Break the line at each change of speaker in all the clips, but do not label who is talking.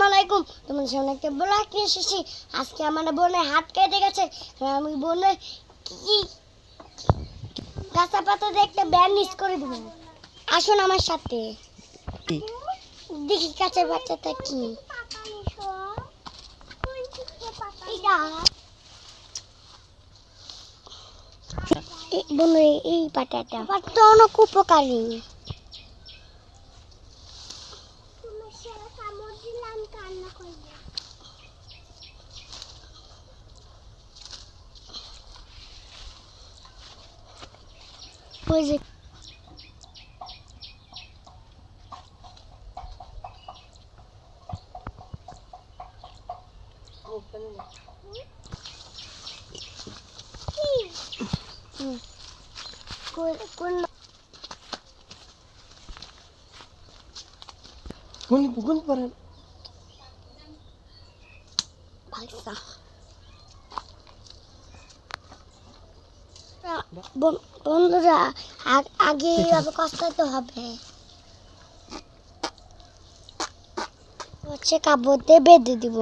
আসসালামু আলাইকুম তোমার সামনে একটা ব্লগ নিয়ে এসেছি। আজকে আমার বোনের হাত কেটে গেছে। আমি বোনের কি গাছা পাতা দিয়ে একটা ব্যান্ডেজ করে দেবো। আসুন আমার সাথে। দেখি কাছের বাচ্চাটা কি? এটা। এই 보여줄 어, 빼는 거. 응. 꿀, 꿀. 뭔,
뭔 말을.
맛있어. বন্ধুরা আগে এইভাবে কষাতে হবে। হচ্ছে কাপড়তে বেঁধে দিব।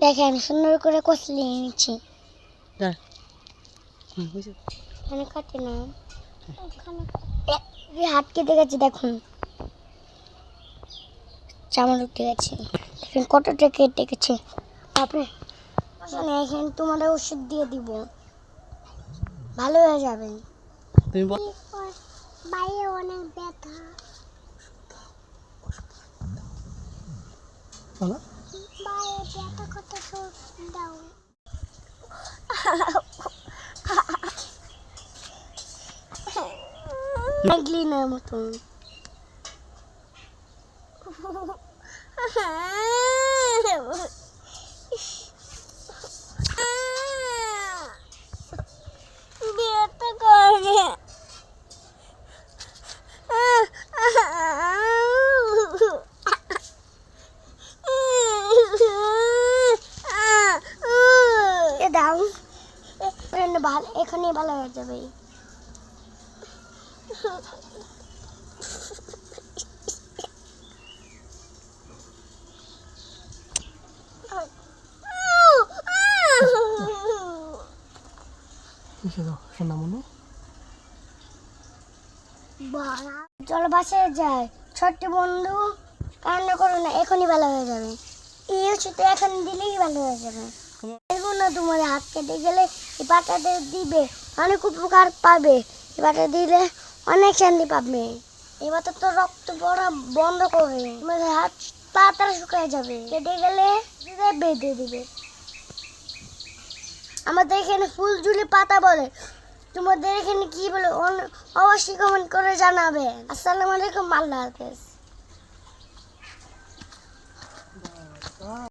দেখেন সুন্দর করে কষলে নিচ্ছি। এখানে কাটে না। এই হাত কেটে গেছে দেখুন। চামড় উঠে গেছে। দেখেন কতটা কেটে গেছে। তারপরে আসলে এখানে তোমাদের ওষুধ দিয়ে দিব। ভালো হয়ে যাবে।
তুমি বল।
বাইরে অনেক ব্যথা।
বলো।
বাইরে ব্যথা কত দাও। মতন ব্যথা করে এ দাও এখানে ভালো এখানে ভালো হয়ে যাবে। চলো বাসে যায় ছোট্ট বন্ধু কান্না করো না এখনই ভালো হয়ে যাবে। এই ওষুধ এখন দিলেই ভালো হয়ে যাবে। এগুলো তোমার হাত কেটে গেলে পাটাতে দিবে, অনেক উপকার পাবে। এই পাটা দিলে অনেক শান্তি পাবে। এবার তো রক্ত পড়া বন্ধ করবে তোমাদের হাত তাড়াতাড়ি শুকিয়ে যাবে। কেটে গেলে দিলে বেঁধে দিবে। আমাদের এখানে ফুলঝুলি পাতা বলে। তোমাদের এখানে কি বলে অবশ্যই কমেন্ট করে জানাবে। আসসালামু আলাইকুম, আল্লাহ হাফেজ।